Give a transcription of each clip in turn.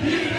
Yeah.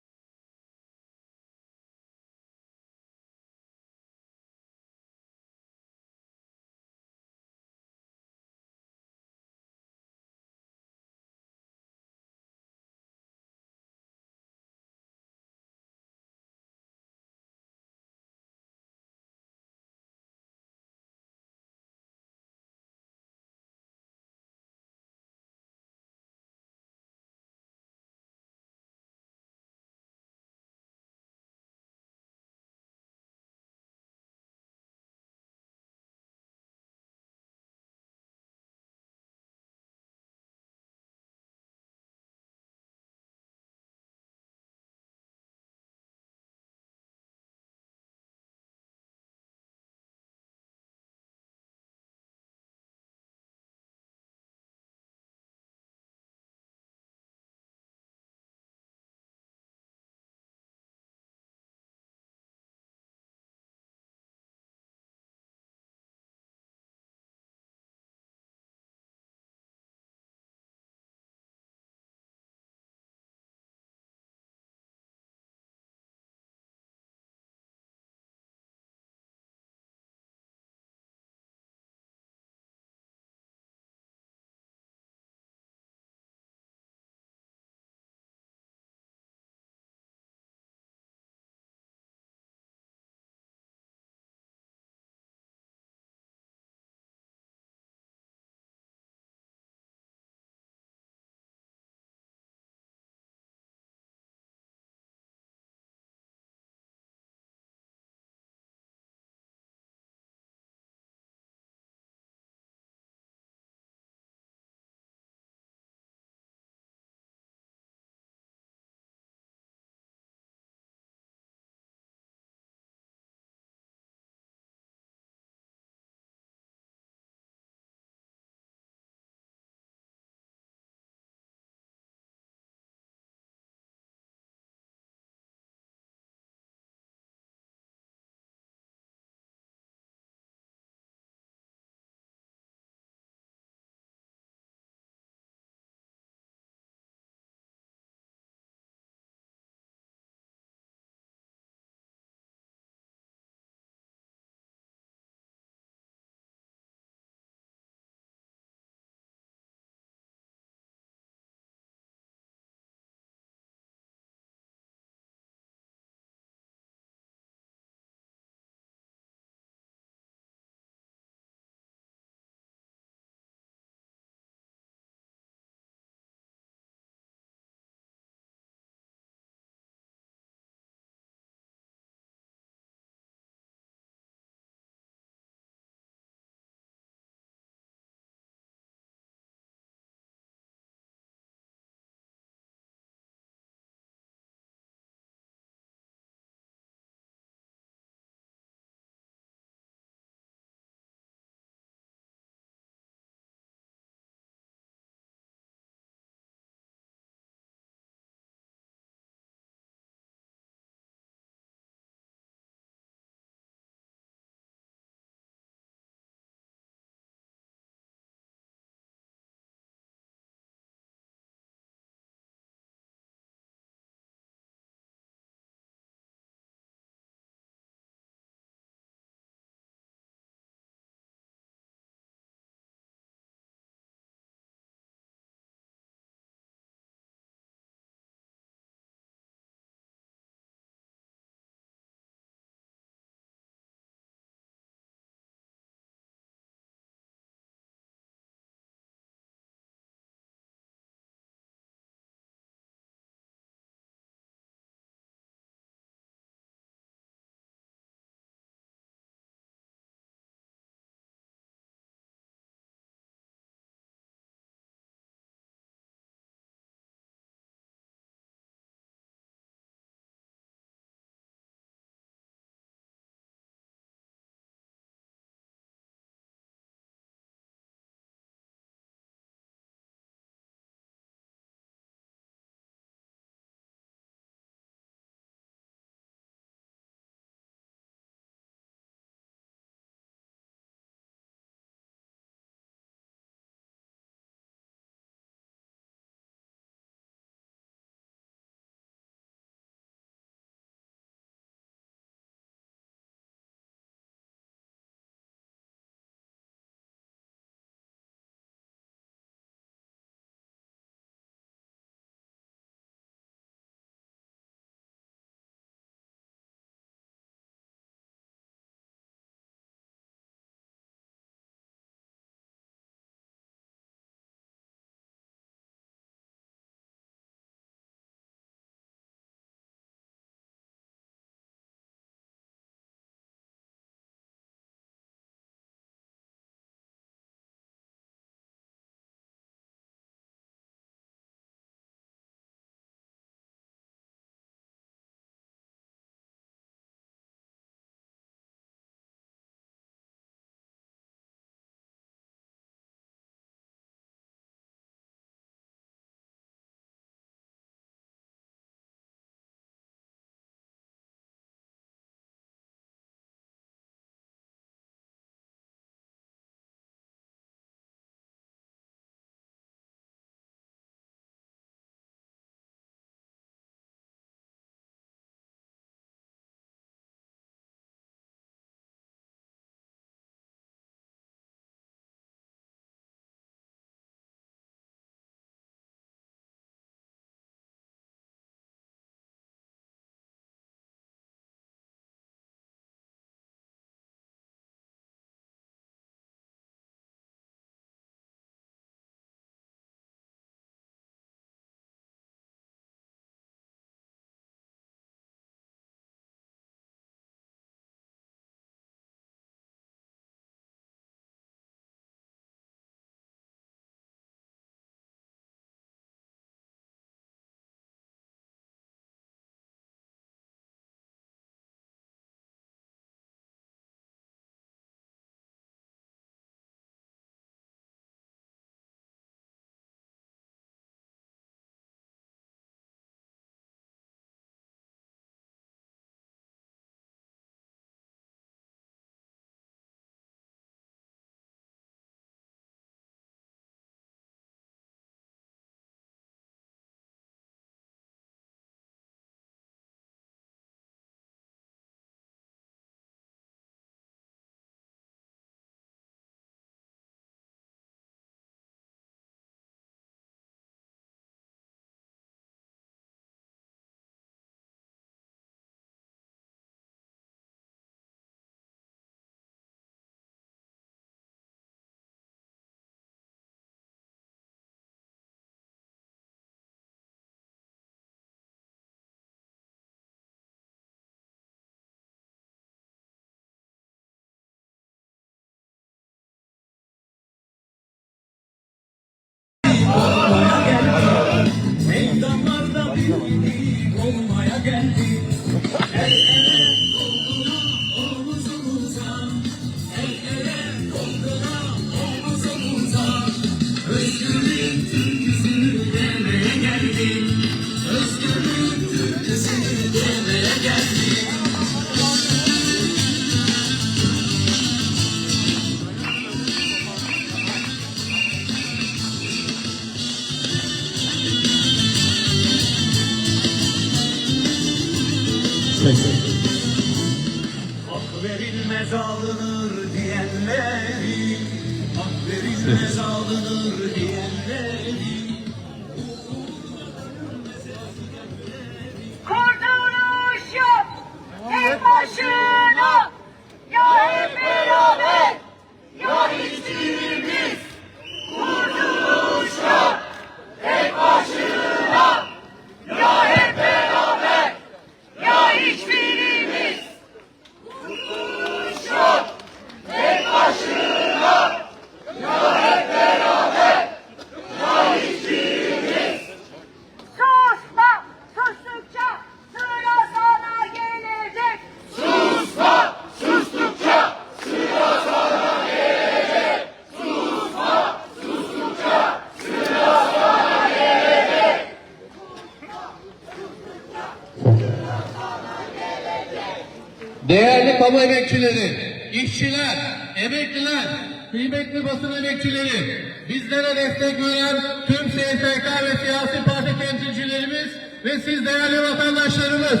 Emekçileri, işçiler, emekliler, kıymetli basın emekçileri, bizlere destek veren tüm SSK ve siyasi parti temsilcilerimiz ve siz değerli vatandaşlarımız.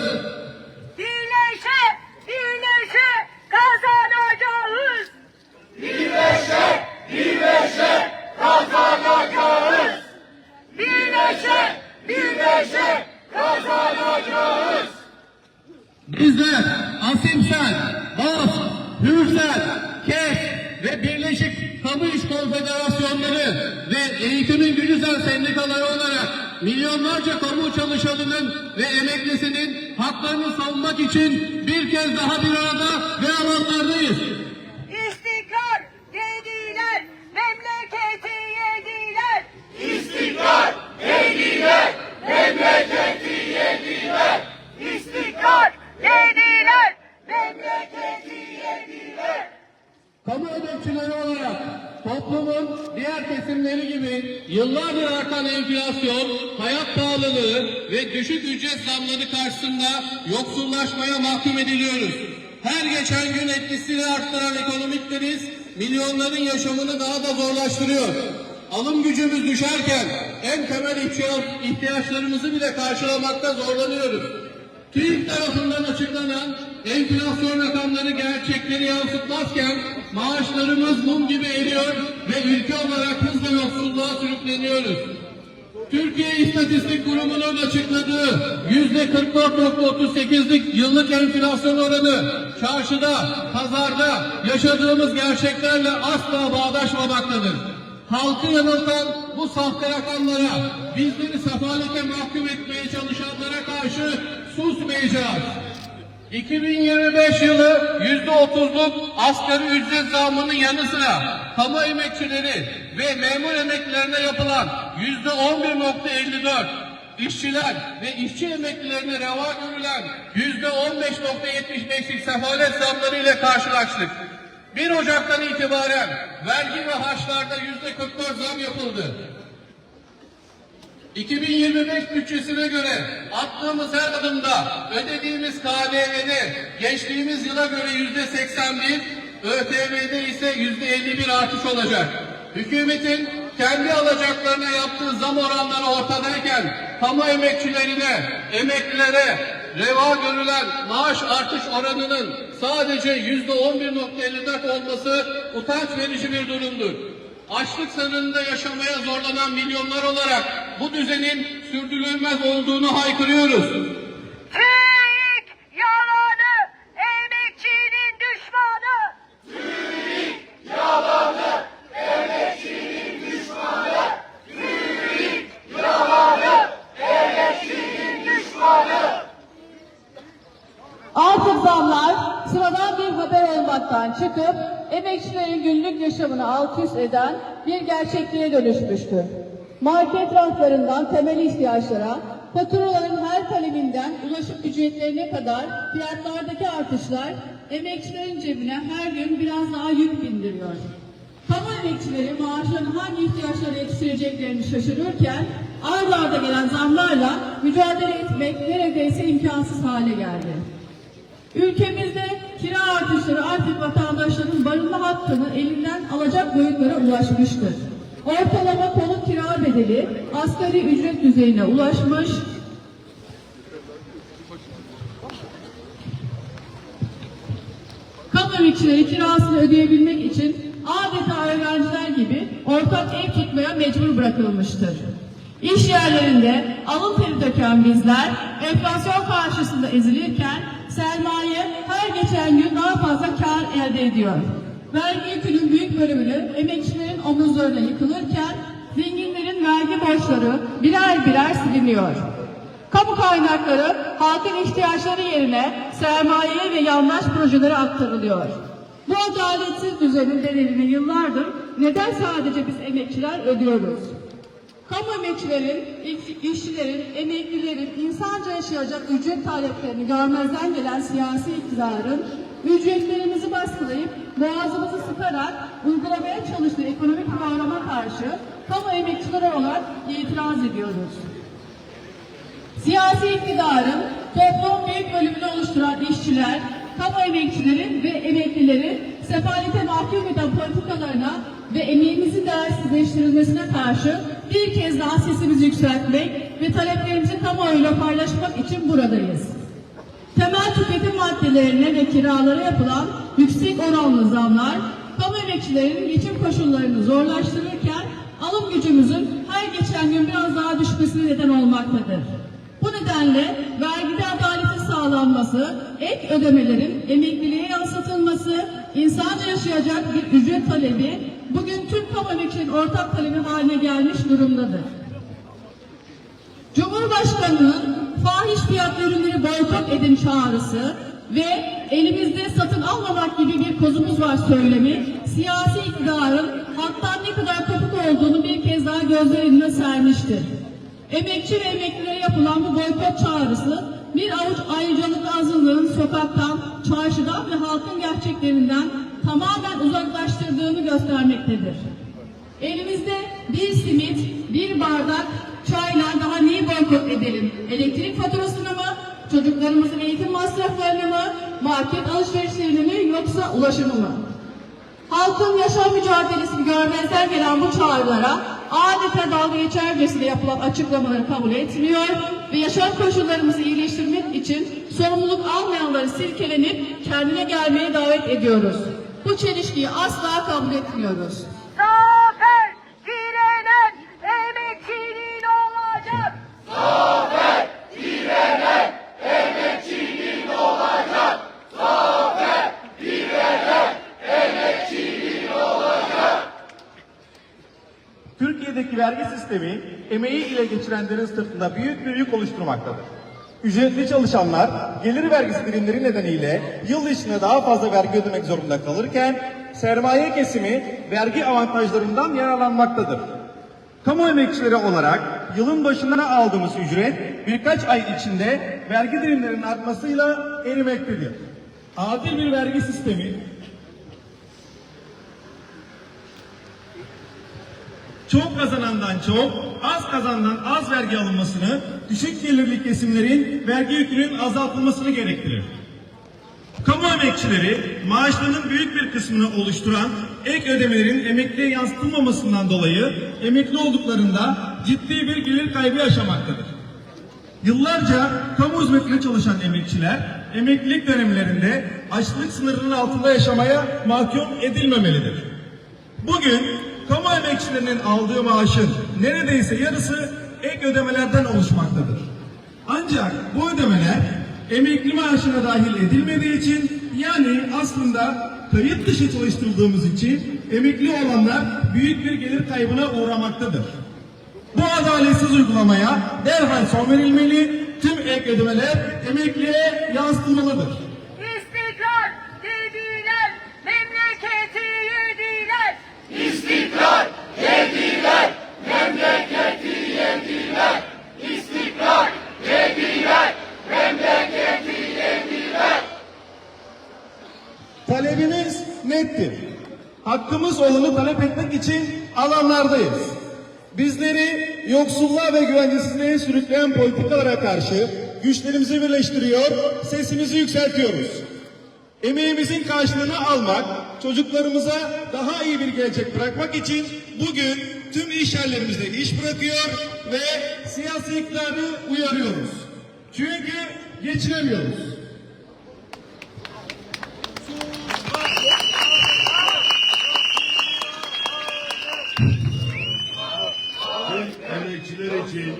Birleşe, birleşe kazanacağız! Birleşe, birleşe kazanacağız! Birleşe, birleşe kazanacağız! Bizler Asimsel, BAS, Hürsel, KES ve Birleşik Kamu İş Konfederasyonları ve Eğitimin Gücüzel Sendikaları olarak milyonlarca kamu çalışanının ve emeklisinin haklarını savunmak için bir kez daha bir arada ve alanlardayız. İstikrar dediler, memleketi yediler. İstikrar dediler, memleketi yediler. İstikrar dediler, memleketi yediler. Kamu emekçileri olarak toplumun diğer kesimleri gibi yıllardır artan enflasyon, hayat pahalılığı ve düşük ücret zamları karşısında yoksullaşmaya mahkum ediliyoruz. Her geçen gün etkisini arttıran ekonomik kriz milyonların yaşamını daha da zorlaştırıyor. Alım gücümüz düşerken en temel ihtiya- ihtiyaçlarımızı bile karşılamakta zorlanıyoruz. TÜİK tarafından açıklanan enflasyon rakamları gerçekleri yansıtmazken maaşlarımız mum gibi eriyor ve ülke olarak hızla yoksulluğa sürükleniyoruz. Türkiye İstatistik Kurumu'nun açıkladığı yüzde 44.38'lik yıllık enflasyon oranı çarşıda, pazarda yaşadığımız gerçeklerle asla bağdaşmamaktadır. Halkı yanıltan bu sahte rakamlara, bizleri sefalete mahkum etmeye çalışanlara karşı susmayacağız. 2025 yılı %30'luk asgari ücret zammının yanı sıra kamu emekçileri ve memur emeklilerine yapılan %11.54 işçiler ve işçi emeklilerine reva görülen %15.75'lik sefalet zamları ile karşılaştık. 1 Ocak'tan itibaren vergi ve harçlarda %44 zam yapıldı. 2025 bütçesine göre attığımız her adımda ödediğimiz KDV'de geçtiğimiz yıla göre yüzde 81, ÖTV'de ise yüzde 51 artış olacak. Hükümetin kendi alacaklarına yaptığı zam oranları ortadayken kamu emekçilerine, emeklilere reva görülen maaş artış oranının sadece yüzde 11.54 olması utanç verici bir durumdur. Açlık sınırında yaşamaya zorlanan milyonlar olarak bu düzenin sürdürülmez olduğunu haykırıyoruz. Eden bir gerçekliğe dönüşmüştür. Market raflarından temel ihtiyaçlara, faturaların her kaleminden ulaşım ücretlerine kadar fiyatlardaki artışlar emekçilerin cebine her gün biraz daha yük bindiriyor. Kamu emekçileri maaşlarını hangi ihtiyaçlara yetiştireceklerini şaşırırken ard arda gelen zamlarla mücadele etmek neredeyse imkansız hale geldi. Ülkemizde kira vatandaşların barınma hakkını elinden alacak boyutlara ulaşmıştır. Ortalama konut kira bedeli asgari ücret düzeyine ulaşmış, Kamu emekçileri kirasını ödeyebilmek için adeta öğrenciler gibi ortak ev tutmaya mecbur bırakılmıştır. İş yerlerinde alın teri döken bizler enflasyon karşısında ezilirken sermaye her geçen gün daha fazla kar elde ediyor. Vergi yükünün büyük bölümünü emekçilerin omuzlarına yıkılırken zenginlerin vergi borçları birer birer siliniyor. Kamu kaynakları halkın ihtiyaçları yerine sermayeye ve yandaş projelere aktarılıyor. Bu adaletsiz düzenin bedelini yıllardır neden sadece biz emekçiler ödüyoruz? Kamu emekçilerin, iş- işçilerin, emeklilerin insanca yaşayacak ücret taleplerini görmezden gelen siyasi iktidarın ücretlerimizi baskılayıp boğazımızı sıkarak uygulamaya çalıştığı ekonomik programa karşı kamu emekçileri olarak itiraz ediyoruz. Siyasi iktidarın toplum büyük bölümünü oluşturan işçiler, kamu emekçileri ve emeklileri sefalete mahkum eden politikalarına ve emeğimizin değersizleştirilmesine karşı bir kez daha sesimizi yükseltmek ve taleplerimizi kamuoyuyla paylaşmak için buradayız. Temel tüketim maddelerine ve kiralara yapılan yüksek oranlı zamlar, kamu emekçilerinin geçim koşullarını zorlaştırırken alım gücümüzün her geçen gün biraz daha düşmesine neden olmaktadır. Bu nedenle vergide adaletin sağlanması, ek ödemelerin emekliliğe yansıtılması, insanca yaşayacak bir ücret talebi bugün tüm kamu emekçilerin ortak talebi haline gelmiş durumdadır. Cumhurbaşkanının fahiş fiyatlı ürünleri boykot edin çağrısı ve elimizde satın almamak gibi bir kozumuz var söylemi siyasi iktidarın halktan ne kadar kopuk olduğunu bir kez daha gözler önüne sermiştir. Emekçi ve emeklilere yapılan bu boykot çağrısı bir avuç ayrıcalıklı azınlığın sokaktan, çarşıdan ve halkın gerçeklerinden tamamen uzaklaştırdığını göstermektedir. Elimizde bir simit, bir bardak çayla daha neyi boykot edelim? Elektrik faturasını mı? Çocuklarımızın eğitim masraflarını mı? Market alışverişlerini mi? Yoksa ulaşımı mı? Halkın yaşam mücadelesini görmezden gelen bu çağrılara adeta dalga geçercesine yapılan açıklamaları kabul etmiyor ve yaşam koşullarımızı iyileştirmek için sorumluluk almayanları silkelenip kendine gelmeye davet ediyoruz. Bu çelişkiyi asla kabul etmiyoruz. Sistemi emeği ile geçirenlerin sırtında büyük bir yük oluşturmaktadır. Ücretli çalışanlar gelir vergisi dilimleri nedeniyle yıl içinde daha fazla vergi ödemek zorunda kalırken sermaye kesimi vergi avantajlarından yararlanmaktadır. Kamu emekçileri olarak yılın başına aldığımız ücret birkaç ay içinde vergi dilimlerinin artmasıyla erimektedir. Adil bir vergi sistemi çok kazanandan çok, az kazanandan az vergi alınmasını, düşük gelirli kesimlerin vergi yükünün azaltılmasını gerektirir. Kamu emekçileri maaşlarının büyük bir kısmını oluşturan ek ödemelerin emekliye yansıtılmamasından dolayı emekli olduklarında ciddi bir gelir kaybı yaşamaktadır. Yıllarca kamu hizmetinde çalışan emekçiler emeklilik dönemlerinde açlık sınırının altında yaşamaya mahkum edilmemelidir. Bugün kamu emekçilerinin aldığı maaşın neredeyse yarısı ek ödemelerden oluşmaktadır. Ancak bu ödemeler emekli maaşına dahil edilmediği için yani aslında kayıt dışı çalıştırıldığımız için emekli olanlar büyük bir gelir kaybına uğramaktadır. Bu adaletsiz uygulamaya derhal son verilmeli, tüm ek ödemeler emekliye yansıtılmalıdır. Nettir. Hakkımız olanı talep etmek için alanlardayız. Bizleri yoksulluğa ve güvencesizliğe sürükleyen politikalara karşı güçlerimizi birleştiriyor, sesimizi yükseltiyoruz. Emeğimizin karşılığını almak, çocuklarımıza daha iyi bir gelecek bırakmak için bugün tüm iş yerlerimizde iş bırakıyor ve siyasi iktidarı uyarıyoruz. Çünkü geçinemiyoruz. İçin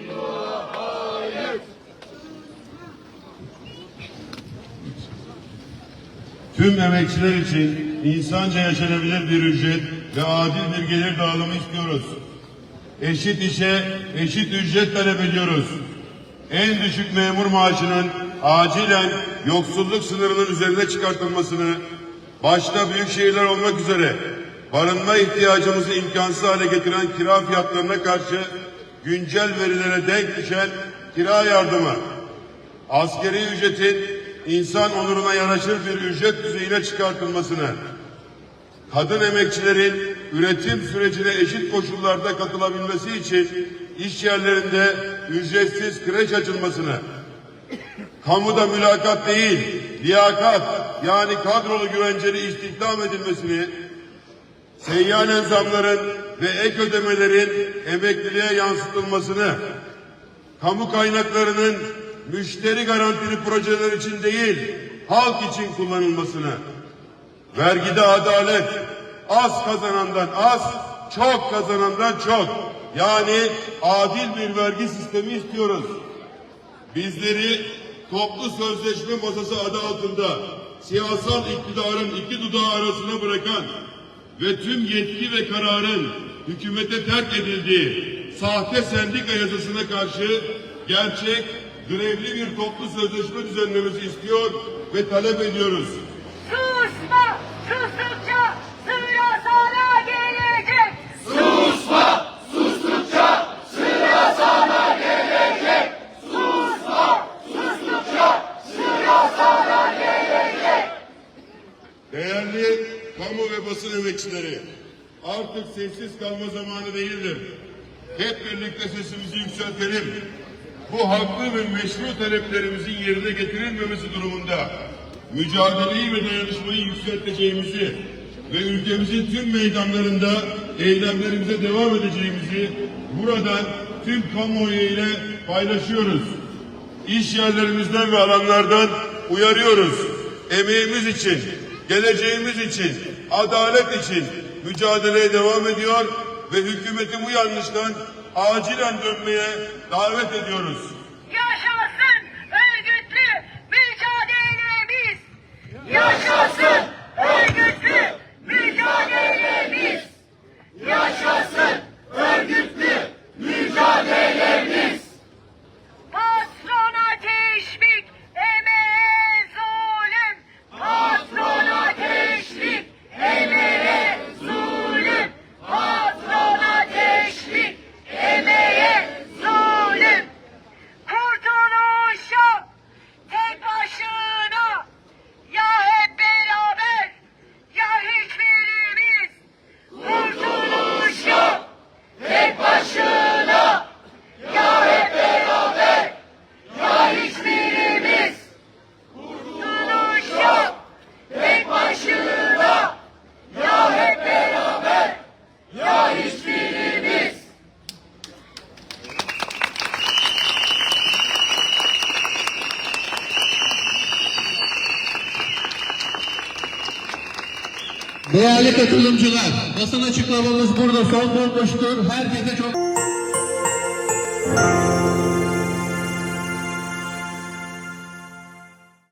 tüm emekçiler için insanca yaşanabilir bir ücret ve adil bir gelir dağılımı istiyoruz. Eşit işe eşit ücret talep ediyoruz. En düşük memur maaşının acilen yoksulluk sınırının üzerine çıkartılmasını, başta büyük şehirler olmak üzere barınma ihtiyacımızı imkansız hale getiren kira fiyatlarına karşı güncel verilere denk düşen kira yardımı, askeri ücretin insan onuruna yaraşır bir ücret düzeyine çıkartılmasını, kadın emekçilerin üretim sürecine eşit koşullarda katılabilmesi için iş yerlerinde ücretsiz kreş açılmasını, kamuda mülakat değil, liyakat yani kadrolu güvenceli istihdam edilmesini, seyyanen zamların ve ek ödemelerin emekliliğe yansıtılmasını, kamu kaynaklarının müşteri garantili projeler için değil, halk için kullanılmasını, vergide adalet, az kazanandan az, çok kazanandan çok, yani adil bir vergi sistemi istiyoruz. Bizleri toplu sözleşme masası adı altında siyasal iktidarın iki dudağı arasına bırakan ve tüm yetki ve kararın hükümete terk edildiği sahte sendika yasasına karşı gerçek grevli bir toplu sözleşme düzenlemesi istiyor ve talep ediyoruz. Susma! Sustukça kamu ve basın emekçileri, artık sessiz kalma zamanı değildir. Hep birlikte sesimizi yükseltelim. Bu haklı ve meşru taleplerimizin yerine getirilmemesi durumunda mücadeleyi ve dayanışmayı yükselteceğimizi ve ülkemizin tüm meydanlarında eylemlerimize devam edeceğimizi buradan tüm kamuoyu ile paylaşıyoruz. İş yerlerimizden ve alanlardan uyarıyoruz. Emeğimiz için, geleceğimiz için, adalet için mücadeleye devam ediyor ve hükümeti bu yanlıştan acilen dönmeye davet ediyoruz. Yaşasın örgütlü mücadelemiz! Yaşasın örgütlü mücadelemiz! Yaşasın örgütlü mücadelemiz! Son bulmuştur. Herkese çok...